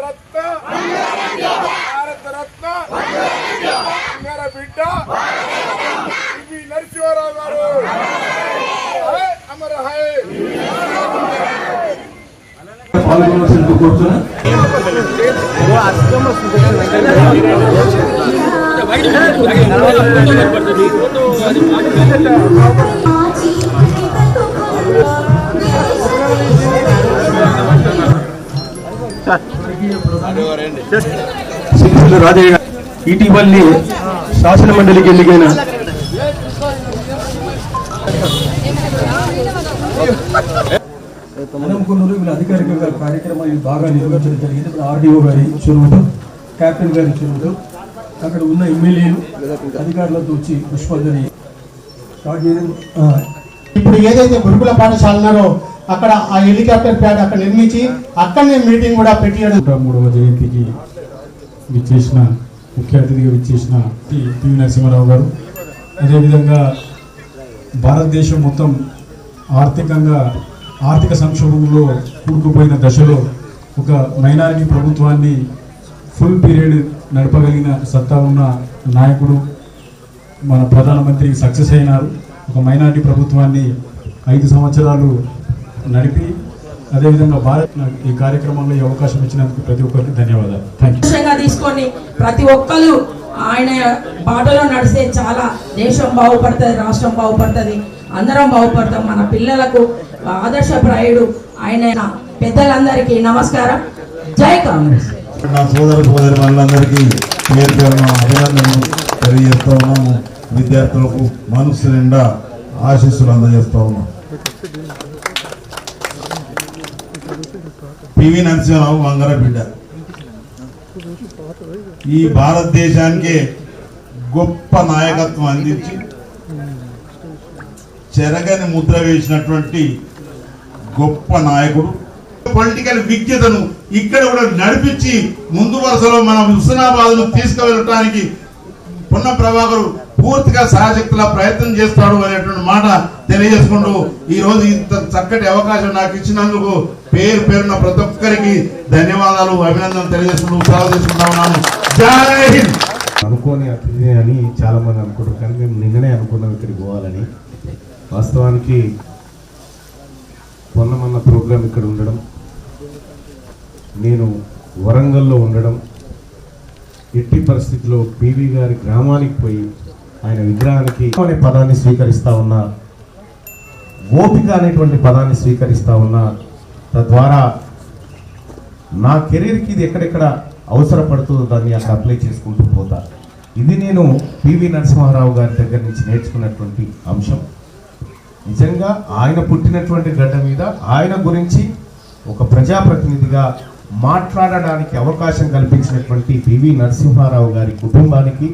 రత్న భారత రత్న బంగార బిడ్డ ఇవి నరసింహారావు గారు అమర హై పాల్గొనవలసింది కోరుతున్నా Gracias. సిరిసిల్ల రాజయ్య గారు ఇటీవలి శాసన మండలికి ఎన్నికైన అనుకున్నారు వీళ్ళు అధికారికంగా కార్యక్రమాన్ని బాగా నిర్వహించడం జరిగింది. ఇప్పుడు ఆర్డీఓ గారి చొరవతో కెప్టెన్ గారి చొరవతో అక్కడ ఉన్న ఎమ్మెల్యేలు అధికారులతో వచ్చి పుష్పాంజలి స్టార్ట్ చేయడం ఆ, ఇప్పుడు ఏదైతే గురుకుల పాఠశాల ఉన్నారో అక్కడ ఆ హెలికాప్టర్ ప్యాడ్ అక్కడ నిర్మించి అక్కడనే మీటింగ్ కూడా పెట్టియడం. మూడవ జయంతికి విచ్చేసిన ముఖ్య అతిథిగా విచ్చేసిన టి. పివి నరసింహారావు గారు. అదేవిధంగా భారతదేశం మొత్తం ఆర్థికంగా ఆర్థిక సంక్షోభంలో కూరుకుపోయిన దశలో ఒక మైనారిటీ ప్రభుత్వాన్ని ఫుల్ పీరియడ్ నడపగలిగిన సత్తా ఉన్న నాయకుడు మన ప్రధానమంత్రి సక్సెస్ అయినారు. ఒక మైనారిటీ ప్రభుత్వాన్ని ఐదు సంవత్సరాలు నడిపి అదేవిధంగా భారత్ ఈ కార్యక్రమంలో ఈ అవకాశం ఇచ్చినందుకు ప్రతి ఒక్కరికి ధన్యవాదాలు. థ్యాంక్ తీసుకొని ప్రతి ఒక్కరు ఆయన బాటలో నడిస్తే చాలా దేశం బాగుపడుతుంది రాష్ట్రం బాగుపడుతుంది అందరం బాగుపడతాం. మన పిల్లలకు ఆదర్శప్రాయుడు ఆయన పెద్దలందరికీ నమస్కారం. జై కాంగ్రెస్. నా సోదర సోదరి మనందరికీ పేరు పేరున అభినందనలు తెలియజేస్తా ఉన్నాము. విద్యార్థులకు మనసు నిండా ఆశీస్సులు అందజేస్తా ఉన్నాం పివి నరసింహరావు వంగర బిడ్డ ఈ భారతదేశానికి గొప్ప నాయకత్వం అందించి చెరగని ముద్ర వేసినటువంటి గొప్ప నాయకుడు. పొలిటికల్ విజ్ఞతను ఇక్కడ కూడా నడిపించి ముందు వరుసలో మనం హుస్నాబాద్ను తీసుకువెళ్ళటానికి పున్న ప్రభాకరు పూర్తిగా సహశక్తుల ప్రయత్నం చేస్తాడు అనేటువంటి మాట తెలియజేసుకుంటూ ఈ రోజు ఇంత చక్కటి అవకాశం నాకు ఇచ్చినందుకు పేరు పేరున్న ప్రతి ఒక్కరికి ధన్యవాదాలు అభినందనలు తెలియజేసుకుంటూ సెలవు తీసుకుంటా ఉన్నాను. జై హింద్! అనుకోని అతిథి అని చాలా మంది అనుకుంటారు కానీ మేము నిన్ననే అనుకున్నాం ఇక్కడికి పోవాలని. వాస్తవానికి పొన్నమన్న ప్రోగ్రాం ఇక్కడ ఉండడం నేను వరంగల్లో ఉండడం ఎట్టి పరిస్థితిలో పీవీ గారి గ్రామానికి పోయి ఆయన విగ్రహానికి అనే పదాన్ని స్వీకరిస్తా ఉన్నా ఓపిక అనేటువంటి పదాన్ని స్వీకరిస్తా ఉన్నా తద్వారా నా కెరీర్కి ఇది ఎక్కడెక్కడ అవసరపడుతుందో దాన్ని అక్కడ అప్లై చేసుకుంటూ పోతా. ఇది నేను పివి నరసింహారావు గారి దగ్గర నుంచి నేర్చుకున్నటువంటి అంశం. నిజంగా ఆయన పుట్టినటువంటి గడ్డ మీద ఆయన గురించి ఒక ప్రజాప్రతినిధిగా మాట్లాడడానికి అవకాశం కల్పించినటువంటి పివి నరసింహారావు గారి కుటుంబానికి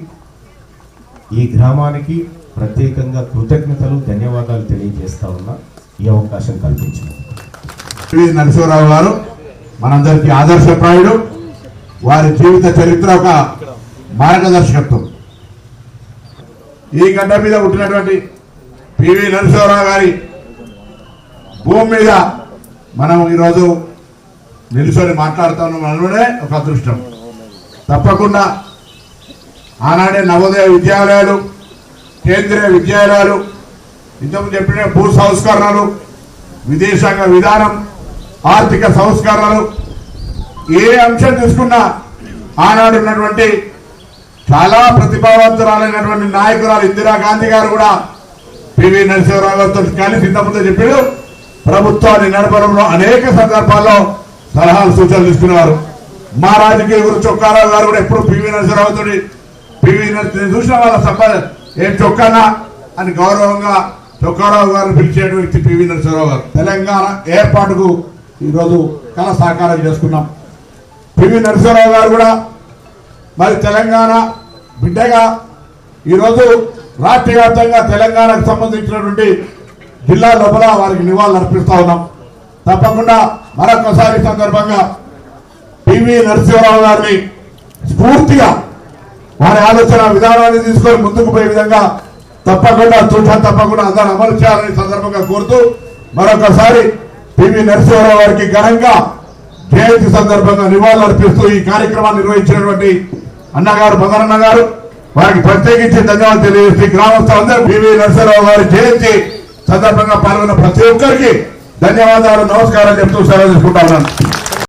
ఈ గ్రామానికి ప్రత్యేకంగా కృతజ్ఞతలు ధన్యవాదాలు తెలియజేస్తా ఉన్నా. ఈ అవకాశం కల్పించినందుకు. పివి నరసింహరావు గారు మనందరికీ ఆదర్శప్రాయుడు వారి జీవిత చరిత్ర ఒక మార్గదర్శకత్వం. ఈ గడ్డ మీద పుట్టినటువంటి పివి నరసింహరావు గారి భూమి మీద మనం ఈరోజు నిలుచొని మాట్లాడుతున్నాం అనడమే ఒక అదృష్టం. తప్పకుండా ఆనాడే నవోదయ విద్యాలయాలు కేంద్రీయ విద్యాలయాలు ఇంతకుముందు చెప్పిన భూ సంస్కరణలు విదేశాంగ విధానం ఆర్థిక సంస్కరణలు ఏ అంశం తీసుకున్నా ఆనాడు ఉన్నటువంటి చాలా ప్రతిభావంతురాలైనటువంటి నాయకురాలు ఇందిరాగాంధీ గారు కూడా పివి నరసింహరావు గారితో కలిసి ఇంతకుముందు చెప్పాడు ప్రభుత్వాన్ని నడపడంలో అనేక సందర్భాల్లో సలహాలు సూచనలు తీసుకునేవారు. మా రాజకీయ గురు చొక్కారావు గారు కూడా ఎప్పుడు పివి నరసింహరావుతో పివి నరసింహ చూసిన వాళ్ళ సంపద ఏం చొక్కానా అని గౌరవంగా చొక్కారావు గారు పిలిచేటువంటి వ్యక్తి పివి నరసింహరావు గారు. తెలంగాణ ఏర్పాటుకు ఈరోజు కళ సాకారం చేసుకున్నాం. పివి నరసింహరావు గారు కూడా మరి తెలంగాణ బిడ్డగా ఈరోజు రాష్ట్ర వ్యాప్తంగా తెలంగాణకు సంబంధించినటువంటి జిల్లా లోపల వారికి నివాళులు అర్పిస్తూ ఉన్నాం. తప్పకుండా మరొకసారి సందర్భంగా పివి నరసింహరావు గారిని స్ఫూర్తిగా వారి ఆలోచన విధానాన్ని తీసుకొని ముందుకు పోయే విధంగా తప్పకుండా చూసా తప్పకుండా అందరూ అమలు చేయాలని సందర్భంగా కోరుతూ మరొకసారి పివి నరసింహరావు గారికి ఘనంగా జయంతి సందర్భంగా నివాళులర్పిస్తూ ఈ కార్యక్రమాన్ని నిర్వహించినటువంటి అన్నగారు మదరన్న గారు వారికి ప్రత్యేకించి ధన్యవాదాలు తెలియజేస్తూ గ్రామస్తులందరూ పివి నరసింహరావు గారి జయంతి సందర్భంగా పాల్గొన్న ప్రతి ఒక్కరికి ధన్యవాదాలు నమస్కారాలు చెప్తూ సెలవు తీసుకుంటా ఉన్నాను.